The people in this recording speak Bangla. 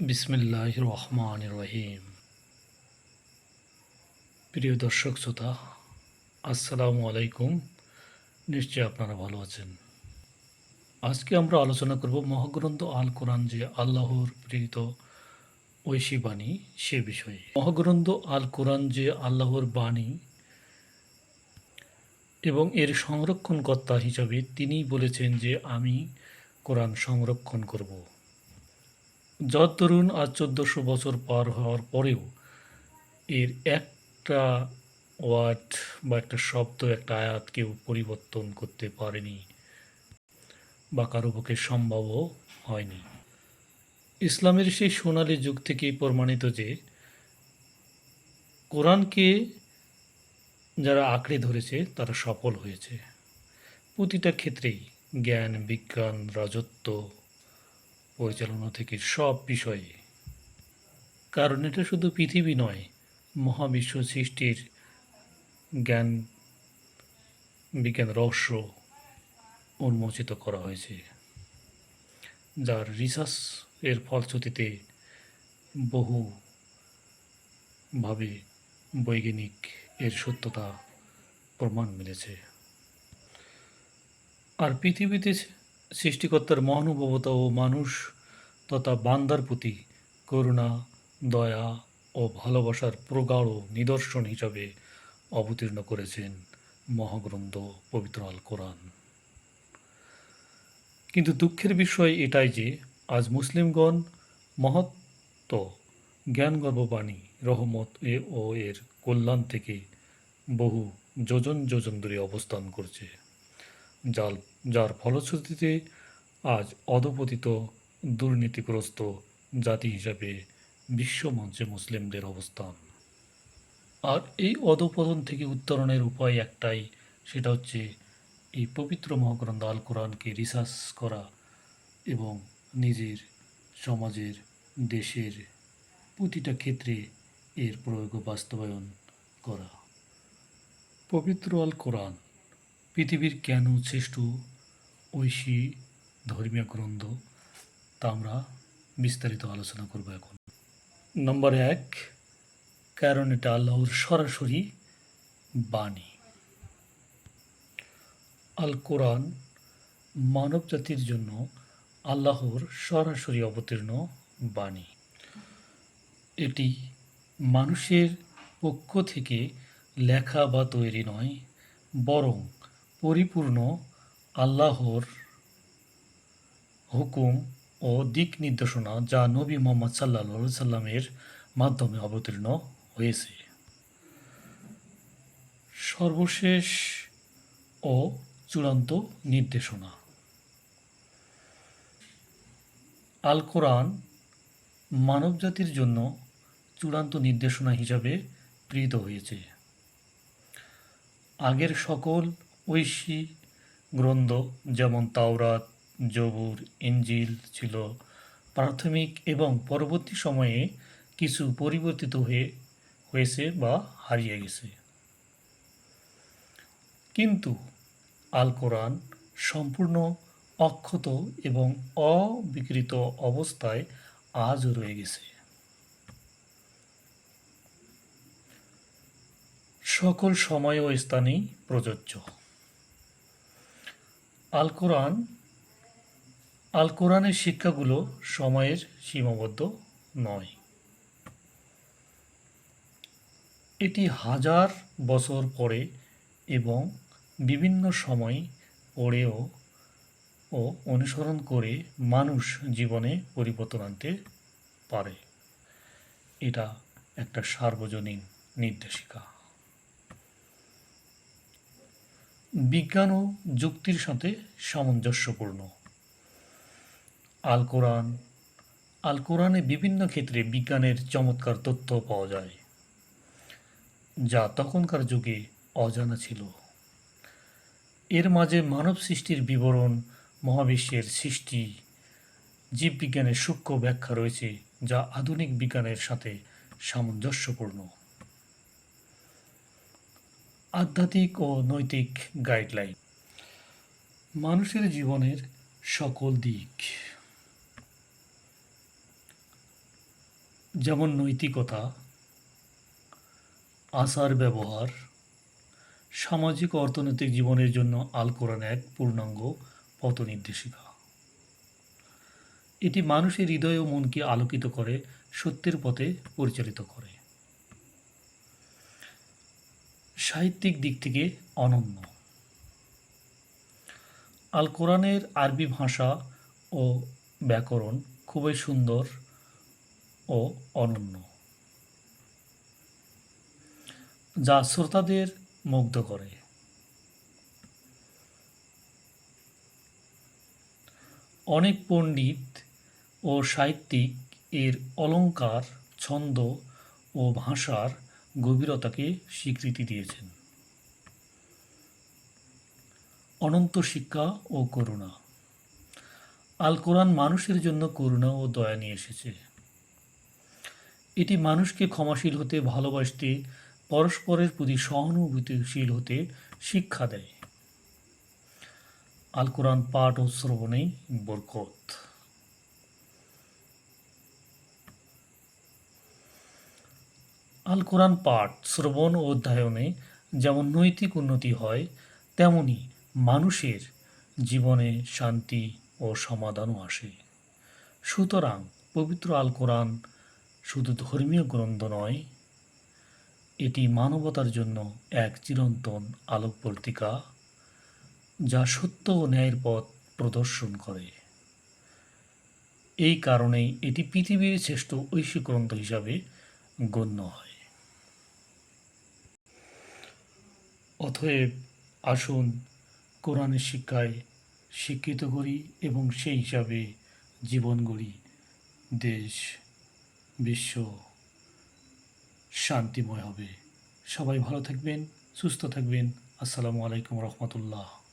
বিসমিল্লাহ রহমান রহিম প্রিয় দর্শক শ্রোতা, আসসালামু আলাইকুম। নিশ্চয়ই আপনারা ভালো আছেন। আজকে আমরা আলোচনা করব মহাগ্রন্থ আল কোরআন যে আল্লাহর প্রেরিত ঐশী বাণী সে বিষয়ে। মহাগ্রন্থ আল কোরআন যে আল্লাহর বাণী এবং এর সংরক্ষণকর্তা হিসাবে তিনি বলেছেন যে আমি কোরআন সংরক্ষণ করব। যত তরুণ আজ চোদ্দোশো বছর পার হওয়ার পরেও এর একটা ওয়ার্ড বা একটা শব্দ, একটা আয়াত কেউ পরিবর্তন করতে পারেনি বা কারও পক্ষে সম্ভবও হয়নি। ইসলামের সেই সোনালী যুগ থেকেই প্রমাণিত যে কোরআনকে যারা আঁকড়ে ধরেছে, তারা সফল হয়েছে। প্রতিটা ক্ষেত্রেই জ্ঞান, বিজ্ঞান, রাজত্ব পরিচালনা থেকে সব বিষয়ে কারণ এটা শুধু পৃথিবী নয়, মহাবিশ্ব সৃষ্টির জ্ঞান, বিজ্ঞান রহস্য উন্মোচিত করা হয়েছে। যার রিসার্চ এর ফলশ্রুতিতে বহুভাবে বৈজ্ঞানিক এর সত্যতা প্রমাণ মিলেছে। আর পৃথিবীতে সৃষ্টিকর্তার মহানুভবতা ও মানুষ তথা বান্দার প্রতি করুণা, দয়া ও ভালোবাসার প্রগাঢ় নিদর্শন হিসাবে অবতীর্ণ করেছেন মহাগ্রন্থ পবিত্র আল কোরআন। কিন্তু দুঃখের বিষয় এটাই যে, আজ মুসলিমগণ মহত্ব জ্ঞানগর্ভবাণী রহমত এ ও এর কল্যাণ থেকে বহু যোজন যোজন দূরে অবস্থান করছে। যার যার ফলশ্রুতিতে আজ অধপতিত দুর্নীতিগ্রস্ত জাতি হিসাবে বিশ্বমঞ্চে মুসলিমদের অবস্থান। আর এই অধপতন থেকে উত্তরণের উপায় একটাই, সেটা হচ্ছে এই পবিত্র মহাগ্রন্থ আল কোরআনকে রিসার্চ করা এবং নিজের সমাজের, দেশের প্রতিটা ক্ষেত্রে এর প্রয়োগ বাস্তবায়ন করা। পবিত্র আল কোরআন পৃথিবীর কেন শ্রেষ্ঠ ঐশী ধর্মীয় গ্রন্থ? তা আমরা বিস্তারিত আলোচনা করব এখন। নম্বর এক, কারণ এটা আল্লাহর সরাসরি বাণী। আল কোরআন মানব জাতির জন্য আল্লাহর সরাসরি অবতীর্ণ বাণী। এটি মানুষের পক্ষ থেকে লেখা বা তৈরি নয়, বরং পরিপূর্ণ আল্লাহর হুকুম ও দিক নির্দেশনা যা নবী মোহাম্মদ সাল্লা সাল্লামের মাধ্যমে অবতীর্ণ হয়েছে। সর্বশেষ ও চূড়ান্ত নির্দেশনা। আল কোরআন মানবজাতির জন্য চূড়ান্ত নির্দেশনা হিসাবে প্রেরিত হয়েছে। আগের সকল ঐশী গ্রন্থ যেমন তাওরাত, জবুর ইঞ্জিল ছিল প্রাথমিক এবং পরবর্তী সময়ে কিছু পরিবর্তিত হয়ে, হয়েছে বা হারিয়ে গেছে। কিন্তু আল কোরআন সম্পূর্ণ অক্ষত এবং অবিকৃত অবস্থায় আজও রয়ে গেছে। সকল সময় ও স্থানেই প্রযোজ্য। আল কোরআন আল কোরআনের শিক্ষাগুলো সময়ের সীমাবদ্ধ নয়। এটি হাজার বছর পরে এবং বিভিন্ন সময় পড়েও ও অনুসরণ করে মানুষ জীবনে পরিবর্তন আনতে পারে। এটা একটা সার্বজনীন নির্দেশিকা। বিজ্ঞান ও যুক্তির সাথে সামঞ্জস্যপূর্ণ। আল কোরআন আল কোরআনে বিভিন্ন ক্ষেত্রে বিজ্ঞানের চমৎকার তথ্য পাওয়া যায়, যা তখনকার যুগে অজানা ছিল। এর মাঝে মানব সৃষ্টির বিবরণ, মহাবিশ্বের সৃষ্টি, জীববিজ্ঞানের সূক্ষ্ম ব্যাখ্যা রয়েছে, যা আধুনিক বিজ্ঞানের সাথে সামঞ্জস্যপূর্ণ। আধ্যাত্মিক ও নৈতিক গাইডলাইন মানুষের জীবনের সকল দিক। যেমন নৈতিকতা, আচার ব্যবহার, সামাজিক অর্থনৈতিক জীবনের জন্য আল কোরআন এক পূর্ণাঙ্গ পথ নির্দেশিকা এটি মানুষের হৃদয় ও মনকে আলোকিত করে, সত্যের পথে পরিচালিত করে। সাহিত্যিক দিক থেকে অনন্য। আল কোরআনের আরবি ভাষা ও ব্যাকরণ খুবই সুন্দর ও অনন্য। যা শ্রোতাদের মুগ্ধ করে। অনেক পণ্ডিত ও সাহিত্যিক এর অলঙ্কার ছন্দ ও ভাষার গভীরতাকে স্বীকৃতি দিয়েছেন। অনন্ত শিক্ষা ও করুণা। আল কোরআন মানুষের জন্য করুণা ও দয়া নিয়ে এসেছে। এটি মানুষকে ক্ষমাশীল হতে, ভালোবাসতে, পরস্পরের প্রতি সহানুভূতিশীল হতে শিক্ষা দেয়। আল কোরআন পাঠ ও শ্রবণেই বরকত। আল কোরআন পাঠ শ্রবণ ও অধ্যয়নে যেমন নৈতিক উন্নতি হয়, তেমনি মানুষের জীবনে শান্তি ও সমাধানও আসে। সুতরাং পবিত্র আল কোরআন শুধু ধর্মীয় গ্রন্থ নয়, এটি মানবতার জন্য এক চিরন্তন আলোকবর্তিকা, যা সত্য ও ন্যায়ের পথ প্রদর্শন করে। এই কারণেই এটি পৃথিবীর শ্রেষ্ঠ ঐশী গ্রন্থ হিসাবে গণ্য হয়। অতএব আসুন, কোরআনের শিক্ষায় শিক্ষিত করি এবং সেই হিসাবে জীবন গড়ি। দেশ, বিশ্ব শান্তিময় হবে। সবাই ভালো থাকবেন, সুস্থ থাকবেন। আসসালামু আলাইকুম রহমতুল্লাহ।